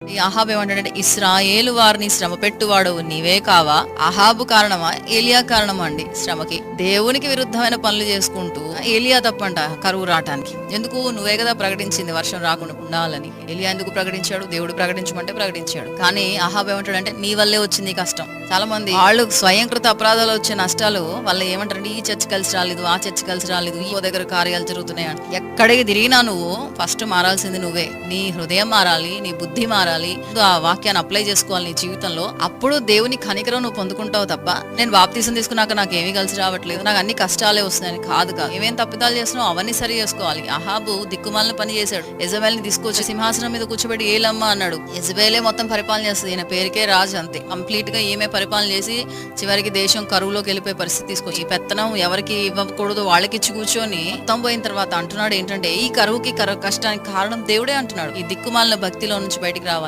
ఈ అహాబ్ ఏమంటాడంటే ఇస్రాయేలు వారిని శ్రమ పెట్టువాడు నీవే కావా? అహాబు కారణమా? ఏలియా కారణమా అండి శ్రమకి? దేవునికి విరుద్ధమైన పనులు చేసుకుంటూ ఏలియా తప్పంట కరువు రావటానికి. ఎందుకు? నువ్వే కదా ప్రకటించింది వర్షం రాకుండా ఉండాలని. ఏలియా ఎందుకు ప్రకటించాడు? దేవుడు ప్రకటించమంటే ప్రకటించాడు. కానీ అహాబ్ ఏమంటాడంటే నీ వల్లే వచ్చింది కష్టం. చాలా మంది వాళ్ళు స్వయంకృత అపరాధాలు వచ్చే నష్టాలు వాళ్ళు ఏమంటారంటే ఈ చర్చ్ కలిసి రాలేదు ఆ చర్చ్ కలిసి రాలేదు ఈ దగ్గర కార్యాలు జరుగుతున్నాయి అని ఎక్కడికి తిరిగినా నువ్వు ఫస్ట్ మారాల్సింది నువ్వే. నీ హృదయం మారాలి నీ బుద్ధి మారాలి. మారాలి. ఆ వాక్యాన్ని అప్లై చేసుకోవాలి నీ జీవితంలో. అప్పుడు దేవుని కనికరం నువ్వు పొందుకుంటావు తప్ప నేను బాప్తీసం తీసుకున్నాక నాకు ఏమీ కలిసి రావట్లేదు. నాకు అన్ని కష్టాలే వస్తున్నాయని కాదు కాదు. ఏమేం తప్పిదాలు చేస్తున్నావు అవన్నీ సరి చేసుకోవాలి. అహాబు దిక్కుమాలను పని చేశాడు. యజబేల్ని తీసుకొచ్చి సింహాసనం మీద కూర్చోబెట్టి ఏలమ్మ అన్నాడు. యజబేలే మొత్తం పరిపాలన చేస్తుంది. ఈయన పేరుకే రాజు అంతే. కంప్లీట్గా ఈమె పరిపాలన చేసి చివరికి దేశం కరువులోకి వెళ్ళిపోయే పరిస్థితి తీసుకొచ్చి ఈ పెత్తనం ఎవరికి ఇవ్వకూడదు వాళ్ళకి ఇచ్చి కూర్చొని మొత్తం పోయిన తర్వాత అంటున్నాడు ఏంటంటే ఈ కరువుకి కరువు కష్టానికి కారణం దేవుడే అంటున్నాడు. ఈ దిక్కుమాలిన భక్తిలో నుంచి బయటికి రా